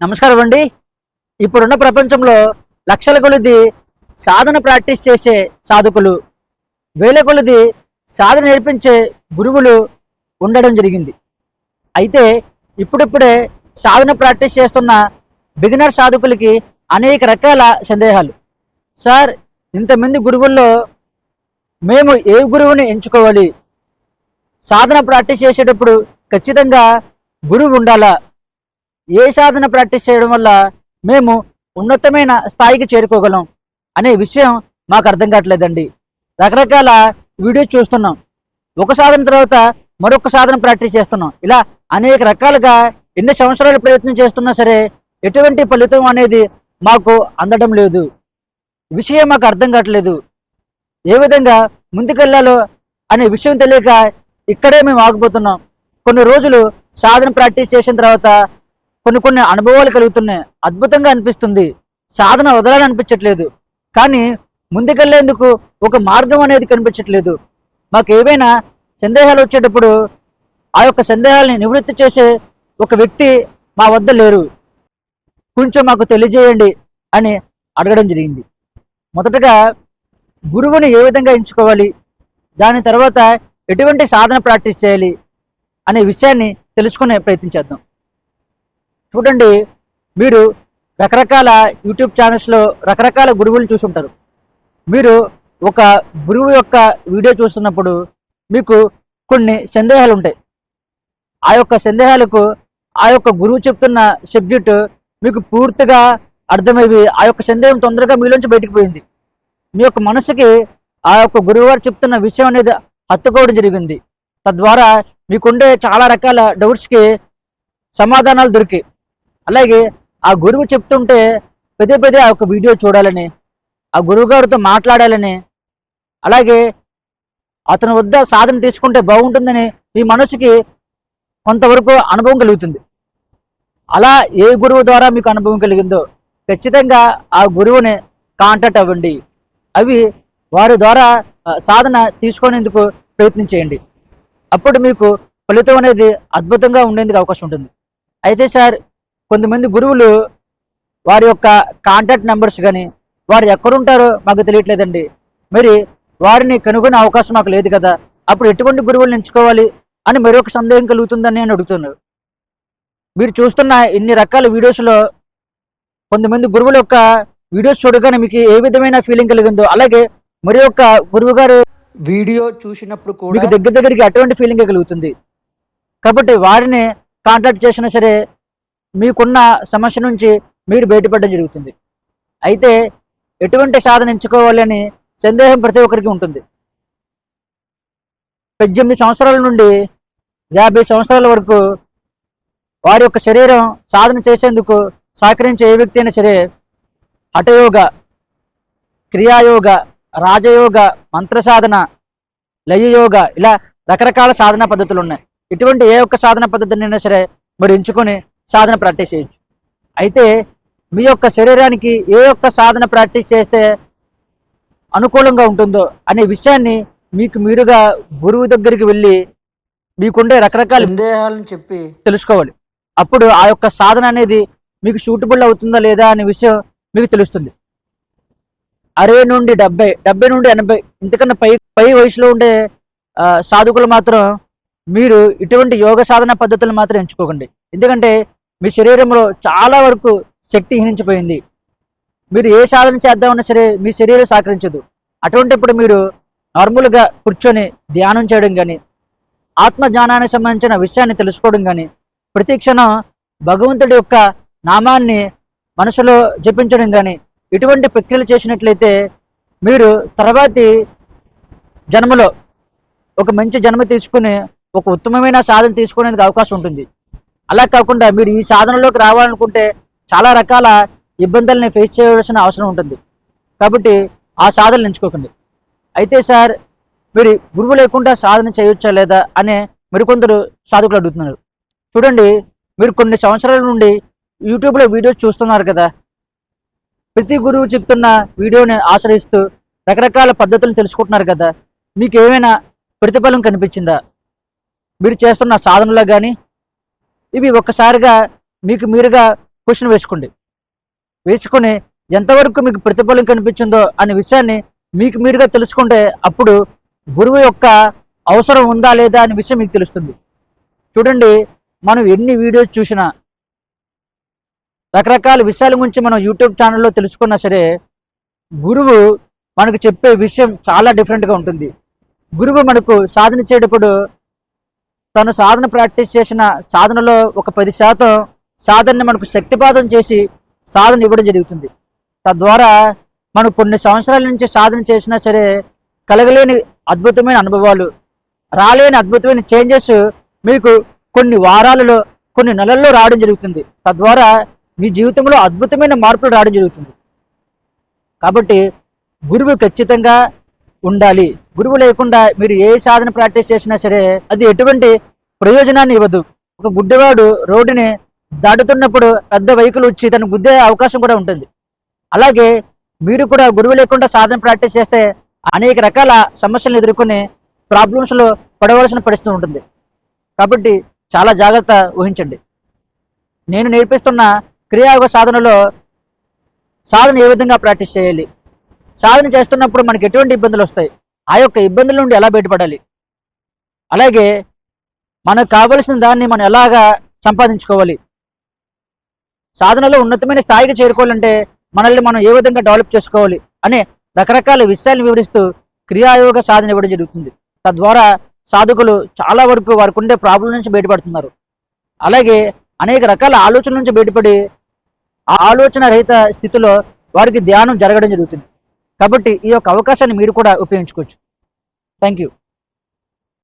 నమస్కారం అండి. ఇప్పుడున్న ప్రపంచంలో లక్షల కొలిది సాధన ప్రాక్టీస్ చేసే సాధకులు వేల కొలిది సాధన నేర్పించే గురువులు ఉండడం జరిగింది. అయితే ఇప్పుడిప్పుడే సాధన ప్రాక్టీస్ చేస్తున్న బిగినర్ సాధకులకి అనేక రకాల సందేహాలు. సార్ ఇంతమంది గురువుల్లో మేము ఏ గురువుని ఎంచుకోవాలి? సాధన ప్రాక్టీస్ చేసేటప్పుడు ఖచ్చితంగా గురువు ఉండాలా? ఏ సాధన ప్రాక్టీస్ చేయడం వల్ల మేము ఉన్నతమైన స్థాయికి చేరుకోగలం అనే విషయం మాకు అర్థం కావట్లేదండి. రకరకాల వీడియో చూస్తున్నాం. ఒక సాధన తర్వాత మరొక సాధన ప్రాక్టీస్ చేస్తున్నాం. ఇలా అనేక రకాలుగా ఎన్ని సంవత్సరాలు ప్రయత్నం చేస్తున్నా సరే ఎటువంటి ఫలితం అనేది మాకు అందడం లేదు. విషయం మాకు అర్థం కావట్లేదు. ఏ విధంగా ముందుకెళ్ళాలో అనే విషయం తెలియక ఇక్కడే మేము ఆగిపోతున్నాం. కొన్ని రోజులు సాధన ప్రాక్టీస్ చేసిన తర్వాత కొన్ని కొన్ని అనుభవాలు కలుగుతున్నాయి. అద్భుతంగా అనిపిస్తుంది. సాధన వదలాలనిపించట్లేదు. కానీ ముందుకెళ్ళేందుకు ఒక మార్గం అనేది కనిపించట్లేదు. మాకు ఏవైనా సందేహాలు వచ్చేటప్పుడు ఆ యొక్క సందేహాలని నివృత్తి చేసే ఒక వ్యక్తి మా వద్ద లేరు. కొంచెం మాకు తెలియజేయండి అని అడగడం జరిగింది. మొదటగా గురువుని ఏ విధంగా ఎంచుకోవాలి? దాని తర్వాత ఎటువంటి సాధన ప్రాక్టీస్ చేయాలి? అనే విషయాన్ని తెలుసుకునే ప్రయత్నించేద్దాం చూడండి మీరు రకరకాల యూట్యూబ్ ఛానల్స్లో రకరకాల గురువులు చూసుంటారు. మీరు ఒక గురువు యొక్క వీడియో చూస్తున్నప్పుడు మీకు కొన్ని సందేహాలు ఉంటాయి. ఆ యొక్క సందేహాలకు ఆ యొక్క గురువు చెప్తున్న సబ్జెక్టు మీకు పూర్తిగా అర్థమైవి ఆ యొక్క సందేహం తొందరగా మీలోంచి బయటికి పోయింది. మీ యొక్క మనసుకి ఆ యొక్క గురువుగారు చెప్తున్న విషయం అనేది హత్తుకోవడం జరిగింది. తద్వారా మీకుండే చాలా రకాల డౌట్స్కి సమాధానాలు దొరికాయి. అలాగే ఆ గురువు చెప్తుంటే పదే పదే ఆ యొక్క వీడియో చూడాలని ఆ గురువు గారితో మాట్లాడాలని అలాగే అతని వద్ద సాధన తీసుకుంటే బాగుంటుందని మీ మనసుకి కొంతవరకు అనుభవం కలుగుతుంది. అలా ఏ గురువు ద్వారా మీకు అనుభవం కలిగిందో ఖచ్చితంగా ఆ గురువుని కాంటాక్ట్ అవ్వండి. అవి వారి ద్వారా సాధన తీసుకునేందుకు ప్రయత్నం చేయండి. అప్పుడు మీకు ఫలితం అనేది అద్భుతంగా ఉండేందుకు అవకాశం ఉంటుంది. అయితే సార్ కొంతమంది గురువులు వారి యొక్క కాంటాక్ట్ నెంబర్స్ కానీ వారు ఎక్కడుంటారో మాకు తెలియట్లేదండి. మరి వారిని కనుగొనే అవకాశం మాకు లేదు కదా. అప్పుడు ఎటువంటి గురువులను ఎంచుకోవాలి అని మరొక సందేహం కలుగుతుందని నేను అడుగుతున్నాను. మీరు చూస్తున్న ఇన్ని రకాల వీడియోస్లో కొంతమంది గురువుల యొక్క వీడియోస్ చూడగానే మీకు ఏ విధమైన ఫీలింగ్ కలిగిందో అలాగే మరి యొక్క గురువు గారు వీడియో చూసినప్పుడు కూడా మీకు దగ్గర దగ్గరికి అటువంటి ఫీలింగ్ కలుగుతుంది. కాబట్టి వారిని కాంటాక్ట్ చేసినా సరే మీకున్న సమస్య నుంచి మీరు బయటపడడం జరుగుతుంది. అయితే ఎటువంటి సాధన ఎంచుకోవాలి అని సందేహం ప్రతి ఒక్కరికి ఉంటుంది. పద్దెనిమిది సంవత్సరాల నుండి యాభై సంవత్సరాల వరకు వారి యొక్క శరీరం సాధన చేసేందుకు సహకరించే ఏ వ్యక్తి అయినా సరే హఠయోగ క్రియాయోగ రాజయోగ మంత్ర సాధన లయయోగ ఇలా రకరకాల సాధన పద్ధతులు ఉన్నాయి. ఇటువంటి ఏ ఒక్క సాధన పద్ధతినైనా సరే మీరు ఎంచుకొని సాధన ప్రాక్టీస్ చేయొచ్చు. అయితే మీ యొక్క శరీరానికి ఏ ఒక్క సాధన ప్రాక్టీస్ చేస్తే అనుకూలంగా ఉంటుందో అనే విషయాన్ని మీకు మీరుగా గురువు దగ్గరికి వెళ్ళి మీకుండే రకరకాల సందేహాలను చెప్పి తెలుసుకోవాలి. అప్పుడు ఆ యొక్క సాధన అనేది మీకు సూటబుల్ అవుతుందా లేదా అనే విషయం మీకు తెలుస్తుంది. అరవై నుండి డెబ్బై డెబ్బై నుండి ఎనభై ఇంతకన్నా పై పై వయసులో ఉండే సాధకులు మాత్రం మీరు ఇటువంటి యోగ సాధన పద్ధతులు మాత్రం ఎంచుకోకండి. ఎందుకంటే మీ శరీరంలో చాలా వరకు శక్తి హీనించిపోయింది. మీరు ఏ సాధన చేద్దామన్నా సరే మీ శరీరం సహకరించదు. అటువంటిప్పుడు మీరు నార్మల్గా కూర్చొని ధ్యానం చేయడం కానీ ఆత్మ జ్ఞానానికి సంబంధించిన విషయాన్ని తెలుసుకోవడం కానీ ప్రతి క్షణం భగవంతుడి యొక్క నామాన్ని మనసులో జపించడం కానీ ఇటువంటి ప్రక్రియలు చేసినట్లయితే మీరు తర్వాతి జన్మలో ఒక మంచి జన్మ తీసుకుని ఒక ఉత్తమమైన సాధన తీసుకునేందుకు అవకాశం ఉంటుంది. అలా కాకుండా మీరు ఈ సాధనలోకి రావాలనుకుంటే చాలా రకాల ఇబ్బందుల్ని ఫేస్ చేయవలసిన అవసరం ఉంటుంది. కాబట్టి ఆ సాధనలు ఎంచుకోకండి. అయితే సార్ మీరు గురువు లేకుండా సాధన చేయొచ్చా లేదా అనే మరికొందరు సాధకులు అడుగుతున్నారు. చూడండి మీరు కొన్ని సంవత్సరాల నుండి యూట్యూబ్లో వీడియోస్ చూస్తున్నారు కదా. ప్రతి గురువు చెప్తున్న వీడియోని ఆశ్రయిస్తూ రకరకాల పద్ధతులు తెలుసుకుంటున్నారు కదా. మీకు ఏమైనా ప్రతిఫలం కనిపించిందా? మీరు చేస్తున్న సాధనలో కానీ ఇవి ఒక్కసారిగా మీకు మీరుగా క్వశ్చన్ వేసుకోండి. వేసుకొని ఎంతవరకు మీకు ప్రతిఫలం కనిపించిందో అనే విషయాన్ని మీకు మీరుగా తెలుసుకుంటే అప్పుడు గురువు యొక్క అవసరం ఉందా లేదా అనే విషయం మీకు తెలుస్తుంది. చూడండి మనం ఎన్ని వీడియోస్ చూసినా రకరకాల విషయాల గురించి మనం యూట్యూబ్ ఛానల్లో తెలుసుకున్నా సరే గురువు మనకు చెప్పే విషయం చాలా డిఫరెంట్గా ఉంటుంది. గురువు మనకు సాధన చేయటప్పుడు తను సాధన ప్రాక్టీస్ చేసిన సాధనలో ఒక పది శాతం సాధనని మనకు శక్తిపాతం చేసి సాధన ఇవ్వడం జరుగుతుంది. తద్వారా మనం కొన్ని సంవత్సరాల నుంచి సాధన చేసినా సరే కలగలేని అద్భుతమైన అనుభవాలు రాలేని అద్భుతమైన చేంజెస్ మీకు కొన్ని వారాలలో కొన్ని నెలల్లో రావడం జరుగుతుంది. తద్వారా మీ జీవితంలో అద్భుతమైన మార్పులు రావడం జరుగుతుంది. కాబట్టి గురువు ఖచ్చితంగా ఉండాలి. గురువు లేకుండా మీరు ఏ సాధన ప్రాక్టీస్ చేసినా సరే అది ఎటువంటి ప్రయోజనాన్ని ఇవ్వదు. ఒక గుడ్డివాడు రోడ్డుని దాటుతున్నప్పుడు పెద్ద వెహికల్ వచ్చి తను గుద్దే అవకాశం కూడా ఉంటుంది. అలాగే మీరు కూడా గురువు లేకుండా సాధన ప్రాక్టీస్ చేస్తే అనేక రకాల సమస్యలను ఎదుర్కొని ప్రాబ్లమ్స్లో పడవలసిన పరిస్థితి ఉంటుంది. కాబట్టి చాలా జాగ్రత్త ఊహించండి నేను నేర్పిస్తున్న క్రియాయోగ సాధనలో సాధన ఏ విధంగా ప్రాక్టీస్ చేయాలి? సాధన చేస్తున్నప్పుడు మనకి ఎటువంటి ఇబ్బందులు వస్తాయి? ఆ యొక్క ఇబ్బందుల నుండి ఎలా బయటపడాలి? అలాగే మనకు కావలసిన దాన్ని మనం ఎలాగా సంపాదించుకోవాలి? సాధనలో ఉన్నతమైన స్థాయికి చేరుకోవాలంటే మనల్ని మనం ఏ విధంగా డెవలప్ చేసుకోవాలి అనే రకరకాల విషయాలను వివరిస్తూ క్రియాయోగ సాధన ఇవ్వడం జరుగుతుంది. తద్వారా సాధకులు చాలా వరకు వారికి ఉండే ప్రాబ్లం నుంచి బయటపడుతున్నారు. అలాగే అనేక రకాల ఆలోచనల నుంచి బయటపడి ఆ ఆలోచన రహిత స్థితిలో వారికి ధ్యానం జరగడం జరుగుతుంది. కాబట్టి ఈ యొక్క అవకాశాన్ని మీరు కూడా ఉపయోగించుకోవచ్చు. Thank you